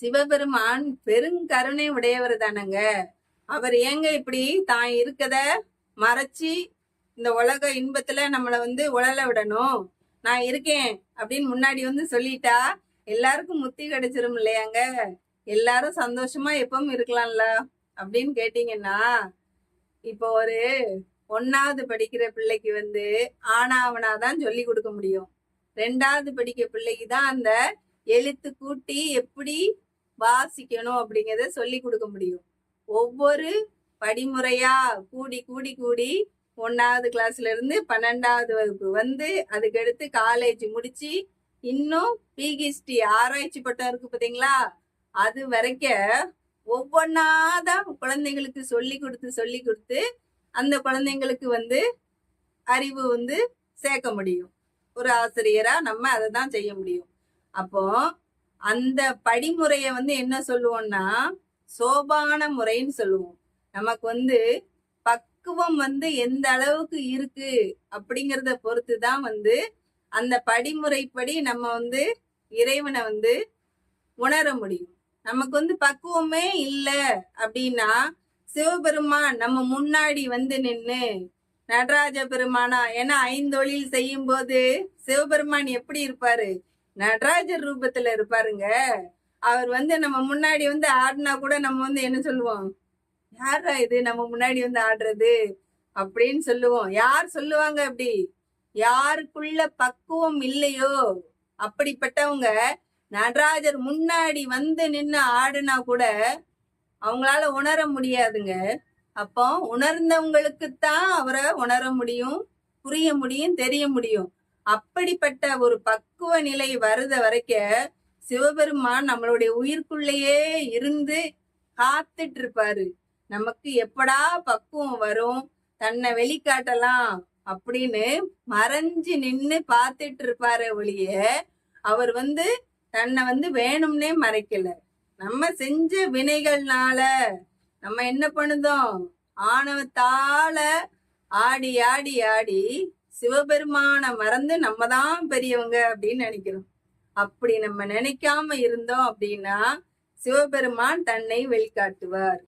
சிவபெருமான் பெருங்கருணை உடையவர் தானங்க. அவர் ஏங்க இப்படி தான் இருக்கத மறைச்சி இந்த உலக இன்பத்துல நம்மளை வந்து உழல விடணும்? நான் இருக்கேன் அப்படின்னு முன்னாடி வந்து சொல்லிட்டா எல்லாருக்கும் முத்தி கிடைச்சிரும் இல்லையாங்க? எல்லாரும் சந்தோஷமா எப்பவும் இருக்கலாம்ல அப்படின்னு கேட்டீங்கன்னா இப்போ ஒரு ஒன்னாவது படிக்கிற பிள்ளைக்கு வந்து ஆனாவனா தான் சொல்லி கொடுக்க முடியும். ரெண்டாவது படிக்கிற பிள்ளைக்கு தான் அந்த எழுத்து கூட்டி எப்படி வாசிக்கணும் அப்படிங்கறத சொல்லி கொடுக்க முடியும். ஒவ்வொரு படிமுறையா கூடி கூடி கூடி ஒன்னாவது கிளாஸ்ல இருந்து பன்னெண்டாவது வகுப்பு வந்து அதுக்கடுத்து காலேஜ் முடிச்சு இன்னும் பிஹெச்டி ஆராய்ச்சி பட்டம் இருக்கு பாத்தீங்களா? அது வரைக்கும் ஒவ்வொன்னாதான் குழந்தைங்களுக்கு சொல்லி கொடுத்து சொல்லி கொடுத்து அந்த குழந்தைங்களுக்கு வந்து அறிவு வந்து சேர்க்க முடியும். ஒரு ஆசிரியரா நம்ம அதை தான் செய்ய முடியும். அப்போ அந்த படிமுறைய வந்து என்ன சொல்லுவோம்னா சோபான முறைன்னு சொல்லுவோம். நமக்கு வந்து பக்குவம் வந்து எந்த அளவுக்கு இருக்கு அப்படிங்கிறத பொறுத்து தான் வந்து அந்த படிமுறைப்படி நம்ம வந்து இறைவனை வந்து உணர முடியும். நமக்கு வந்து பக்குவமே இல்லை அப்படின்னா சிவபெருமான் நம்ம முன்னாடி வந்து நின்று நடராஜ பெருமானா ஏன்னா ஐந்தொழில் செய்யும் போது சிவபெருமான் எப்படி இருப்பாரு? நடராஜர் ரூபத்துல இருப்பாருங்க. அவர் வந்து நம்ம முன்னாடி வந்து ஆடினா கூட நம்ம வந்து என்ன சொல்லுவோம்? யாரா இது? நம்ம முன்னாடி வந்து ஆடுறது? அப்படின்னு சொல்லுவோம். யார் சொல்லுவாங்க அப்படி? யாருக்குள்ள பக்குவம் இல்லையோ? அப்படிப்பட்டவங்க நடராஜர் முன்னாடி வந்து நின்று ஆடுனா கூட அவங்களால உணர முடியாதுங்க. அப்போ உணர்ந்தவங்களுக்குத்தான் அவரை உணர முடியும் புரிய முடியும் தெரிய முடியும். அப்படிப்பட்ட ஒரு பக்குவ நிலை வருத வரைக்கும் சிவபெருமான் நம்மளுடைய உயிர்க்குள்ளேயே இருந்து காத்துட்டு இருப்பாரு நமக்கு எப்படா பக்குவம் வரும் தன்னை வெளிக்காட்டலாம் அப்படின்னு மறைஞ்சு நின்னு பார்த்துட்டு இருப்பாரு ஒழிய அவர் வந்து தன்னை வந்து வேணும்னே மறைக்கல. நம்ம செஞ்ச வினைகள்னால நம்ம என்ன பண்ணுதோம்? ஆணவத்தால ஆடி ஆடி ஆடி சிவபெருமான மறந்து நம்ம தான் பெரியவங்க அப்படின்னு நினைக்கிறோம். அப்படி நம்ம நினைக்காம இருந்தோம் அப்படின்னா சிவபெருமான் தன்னை வெளிக்காட்டுவார்